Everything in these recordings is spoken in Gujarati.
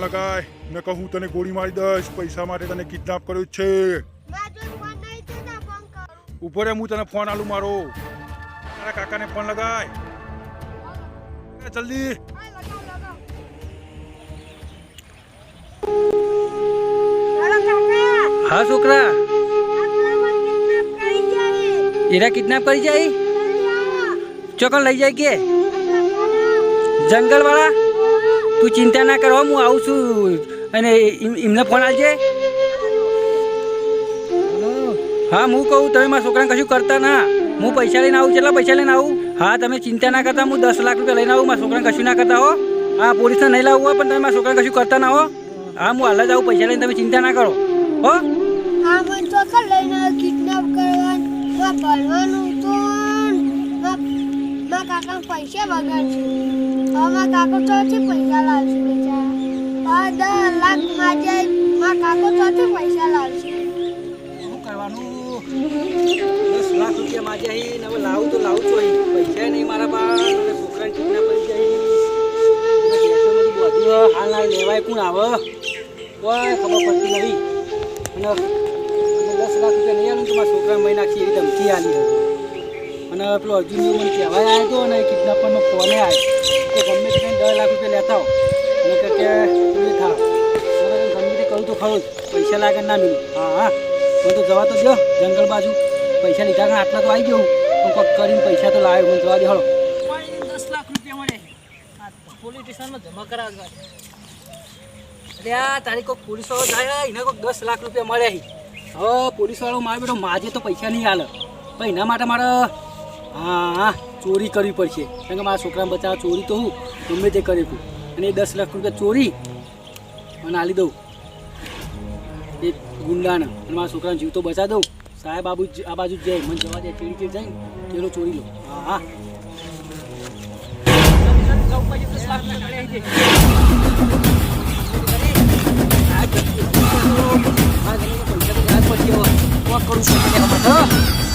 ફોન લગાય. ને કહું હું તને ગોળી મારી દઈશ. પૈસા માટે તને કિડનેપ કર્યો છે. ઉપર હું તને ફોન આલું મારો. તારા કાકાને ફોન લગાય. જલ્દી. હા છોકરા. એરા કિડનેપ કરી જાય. ચોકન લઈ જાય કે? જંગલ વાળા તું ચિંતા ના કરો, હું આવું છું. અને એમને ફોન આવજે હા, હું કહું, તમે મારા છોકરાને કશું કરતા ના. હું પૈસા લઈને આવું, કેટલા પૈસા લઈને આવું? હા, તમે ચિંતા ના કરતા, હું દસ લાખ રૂપિયા લઈને આવું, મારા છોકરાને કશું ના કરતા, હો. હા, પોલીસને નહીં લાવવું હોય, પણ તમે મારા છોકરાને કશું કરતા ના, હો. હા, હું હાલ જ આવું, પૈસા લઈને તમે ચિંતા ના કરો. હો? હા, મને ચોકર લઈને કિડનેપ કરવાનું કાકા પૈસા બગાડશે હવે માં કાકો ચોથી પૈસા લાવશે બિચારા. આ દસ લાખમાં કાકો ચોથી પૈસા લાવશે. શું કરવાનું? ને હવે લાવું તો લાવું તો પૈસા નહીં મારા પાસે. છોકરા છોકરાને કિડનેપ કરી જાય. બધું બધું હાલ હાલ લેવાય કોણ આવે? કોઈ ખબર પડતી નહીં અને દસ લાખ રૂપિયા નહીં આવે તો મારા છોકરા મહી નાખી એવી ધમકી આવી અને પેલો અર્જુન મને કહેવાય આવ્યો હતો અને કિડનેપરનો ફોને આવ્યો કે ગમે તે કરીને દસ લાખ રૂપિયા લેતા અને કે કે તું થાવ. ગમે તે કહું તો ખરું પૈસા લાગે ના મિલું. હા હા. મને તો જવા તો દો જંગલ બાજુ. પૈસા લીધા કારણ આટલા તો આવી ગયો હું. કોઈક કરીને પૈસા તો લાવ્યો. મને જવા દે હળો દસ લાખ રૂપિયા મળે. પોલીસ સ્ટેશનમાં જમા કરાવવા આ તારી કોઈ પોલીસ વાળો જાય એને કોઈક દસ લાખ રૂપિયા મળ્યા હી. હવે પોલીસ વાળો મારે બેઠો માજે તો પૈસા નહીં હાલે. પણ એના માટે મારે હા હા, ચોરી કરવી પડશે. કારણ કે મારા છોકરાને બચાવવા ચોરી તો હું, ગમે તે કરી શકું. અને એ દસ લાખ રૂપિયા ચોરી અને આલી દઉં. એ ગુંડાને. અને મારા છોકરાને જીવ તો બચા દઉં. સાહેબ આબુ આ બાજુ જ જાય. મને જવા દે ચીડી ચીડી જાય ને? ચોરી લો હા હા. કરું છું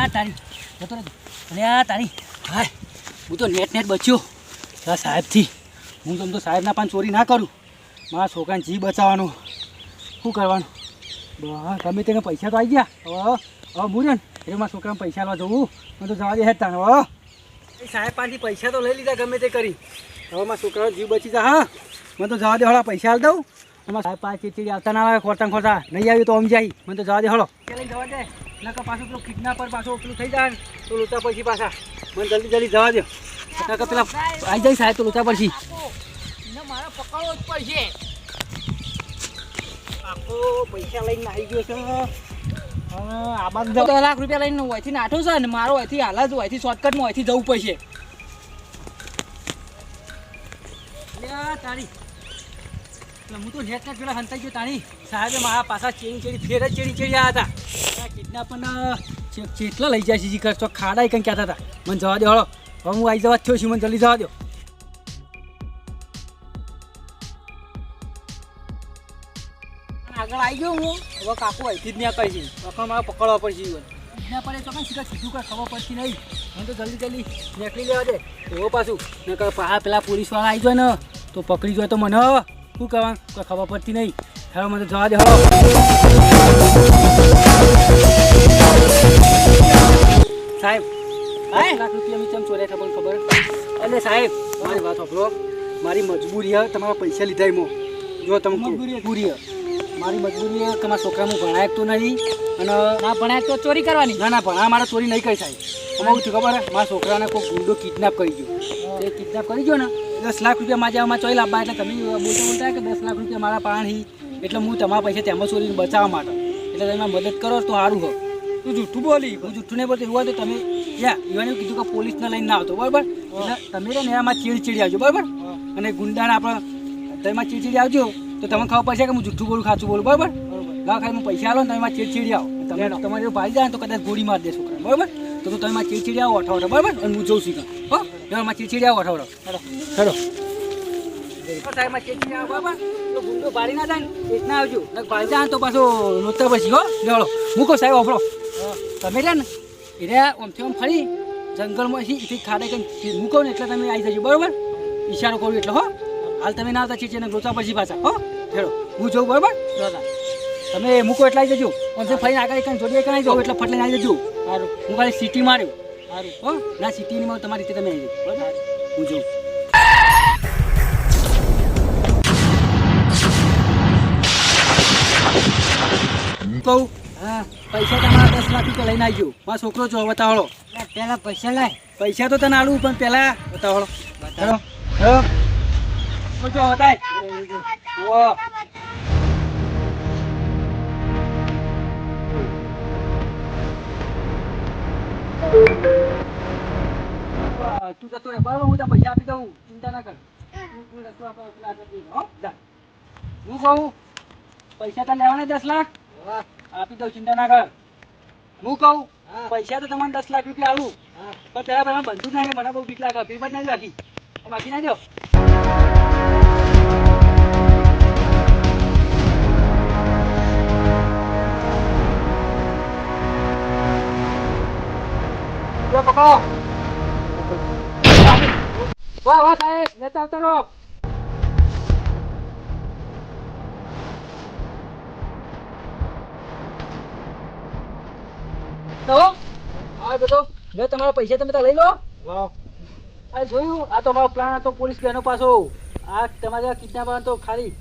અલ્યા તારી. જતો રહેજો. આ તારી. હાય. હું તો નેટ નેટ બચ્યો. આ સાહેબથી. હું તમ તો સાહેબના પાન ચોરી ના કરું. મારા છોકરાને જીવ બચાવવાનો. શું કરવાનું? બસ ગમે તેને પૈસા તો આવી ગયા. હવે હવે હું ને? એ મારા છોકરાને પૈસા લેવા જવું. મને તો જવા દે હે તાણ હવે સાહેબ પાસેથી પૈસા તો લઈ લીધા, ગમે તે કરી. હવે મારા છોકરાનો જીવ બચી જા, હા. મને તો જવા દે, હળા પૈસા આલ દઉં. એમાં સાહેબ પાસે ચીચડી આવતા ના આવે ખોટા ખોરતા. નહીં આવ્યું તો આમ જાય મને તો જવા દે, હળો. જવા દે. નકર પાછું પેલું કિડનેપર પાછું પેલું થઈ જાય ને તો લોચા પછી પાછા. મને જલ્દી જલ્દી જવા દો નકર પેલા આવી જાય સાહેબ તો લોચા પછી. મારો પકડવો જ પડશે. આખો પૈસા લઈને આવી ગયો છે. દસ લાખ રૂપિયા લઈને હોયથી નાઠું છે ને મારો હોયથી હાલ જ હોયથી શોર્ટકટમાં હોયથી જવું પડશે. તારી. હું તો નેટ નેટ પેલા હંતાઈ ગયો તાણી. સાહેબે મારા પાછા ચેડી ચેડી ફેર જ ચેડી ચેડી આવ્યા હતા. કિડનેપરના ચેટલા લઈ જાય છે જીકર તો ખાડા કંઈ કહેતા હતા. મને જવા દો, હળો. હવે હું આવી જવા જ થયો છું, મને જલ્દી જવા દો. આગળ આવી ગયો હું. હવે કાકુ અહીંથી જ ત્યાં કરી છે. પણ મારે પકડવા પડશે જીવન ના પડે તો કઈ સીધા સીધું કાંઈ ખબર પડતી નહીં. મને તો જલ્દી જલ્દી નીકળી લેવા દે. એવો પાછું. નકર પા પેલા પોલીસવાળા આવી જાય ને, તો પકડી જાય તો મને શું કરવાનું કંઈ ખબર પડતી નહીં. હવે મને જવા દે, હળો. સાહેબ હાય. લાખ રૂપિયા ચમ ચોર્યા ખબર ખબર? એટલે સાહેબ મારી વાત સાંભળો. મારી મજબૂરી હે તમારા પૈસા લીધા મો જો તમે મજબૂરી મારી મજબૂરી તમારા કે મારા છોકરા હું ભણાય તો નહીં અને ના ભણાય તો ચોરી કરવાની. ના ના ભણા મારે ચોરી નહીં કરી સાહેબ. અમારું શું ખબર? મારા છોકરાને કોઈ ગુંડો કિડનેપ કરી ગયો. એ કિડનેપ કરી ગયો ને? દસ લાખ રૂપિયા મારા આમાં ચોઈ લાવવા એટલે તમે બોલતા બોલતા કે દસ લાખ રૂપિયા મારા પાણી. એટલે હું તમારા પૈસા તેમાં ચોરીને બચાવવા માટે. એટલે તમે મદદ કરો તો સારું હો તું જૂઠું બોલી હું જૂઠું નહીં બોલતી એવું હોય તો તમે યા ઈવાને કીધું કે પોલીસને લઈને ના આવતો બરાબર? એટલે તમે રે ને એમાં ચીડચીડી આવજો બરાબર? અને ગુંડાને આપણે તમે ચીડચીડી આવજો તો તમને ખબર પડશે કે હું જુઠ્ઠું બોલું ખાચું બોલું બરાબર? લાવ ખાલી હું પૈસા આલો ને તમે ચીડચીડી આવો. તમે તમારે ભાઈ જાય તો કદાચ ગોળી મારી દે છોકરા બરાબર? તો તું તમે ચીડચીડી આવો અઠવાડો બરાબર? અને હું જોઉં શીખા. હો? એમાં ચીડચીડી આવો અઠવાડો ચાલો સાહેબમાં ચીડચીડી આવો બરાબર? તો ગુંડો ભાડી ના જાય ને આવજો. ને ભાઈ જાય તો પાછો લોચા પછી હો? લેવડો મૂકો સાહેબ ઓફરો. તમે રહ્યા ને એટલે ઓમથી ઓમ ફરી જંગલમાં એથી ખાડે કંઈ મૂકો ને એટલે તમે આવી જજો બરાબર? ઈશારો કરું એટલે હો? હાલ તમે ના આવતા છીએ ને લોચા પછી પાછા હો? હેડો હું જોઉં બરાબર? તમે મૂકો એટલે આવી જજો. ઓમથી ફરીને આગળ કંઈ જોડીએ કરાવી જાઉં એટલે ફટલે આવી જજો. સારું. હું ખાલી સિટી માર્યું. સારું. હો? ના સિટીની માં તમારી રીતે તમે આવી જજો બરાબર? હું જોઉં. કહું હા પૈસા તમારા દસ લાખ રૂપિયા લઈને આવજો. મારો છોકરો જો બતાવડો પેલા પૈસા લાય પૈસા તો તને આલું પણ પેલા બતાવડો. જો બતાય ઓ તું જતો બરાબર હું તને પૈસા આપી દઉં. ચિંતા ના કર. જતો આપણે પેલા? હું કહું? પૈસા તો લેવાના દસ લાખ? આપી દઉં ચિંતા ના કર. હું કહું? પૈસા તો તમને દસ લાખ રૂપિયા આવું પણ તારા ભાઈ બંધુ નાખે મને બહુ બીક લાગે. પેમેન્ટ નહીં બાકી બાકી ના દો. લો પકડો. વાહ વાહ સાહેબ. નેતા આવતા તો આ બધો. લે તમારા પૈસા તમે તો લઈ લો. આ જોયું આ તો મારો પ્લાન હતો પોલીસ બેનો પાછો. આ તમારા કિડનેપર તો ખાલી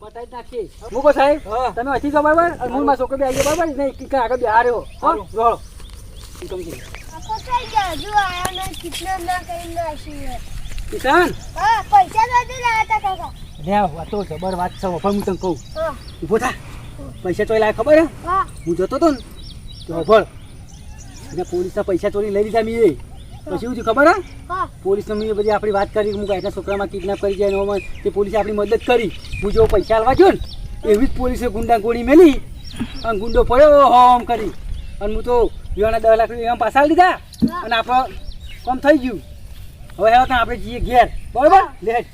બતાવી જ નાખીએ. મૂકો સાહેબ તમે હજી જાઓ બરાબર? અને હું મારા છોકરો બે આવી ગયો બરાબર? નહીં કે આગળ બે હાર્યો હા રોડો કાકો થઈ ગયા. હજુ આયા નહીં કિડનેપ ના કરીને નાસી કિશન? હા પૈસા તો કાકા. લે આ તો જબર વાત છે હું તને કહું. હા. ઊભો થા. પૈસા ચોરી લાગે ખબર હે? હા. હું જતો હતો ને. તો વફળ અને પોલીસના પૈસા ચોરી લઈ લીધા મીએ. પછી શું થયું ખબર હા? પોલીસને મેં બધી આપણી વાત કરી હું કાંઈના છોકરામાં કિડનેપ કરી જાય એમાં તે પોલીસે આપણી મદદ કરી. હું જેવો પૈસા આલવા ગયો ને એવી જ પોલીસે ગુંડા ગોળી મેલી અને ગુંડો પડ્યો હોમ કરી. અને હું તો યુવાના દસ લાખ રૂપિયા પાછા લીધા અને આપણો કોમ થઈ ગયું. હવે હવે આપણે જઈએ ઘેર. બરાબર? લે.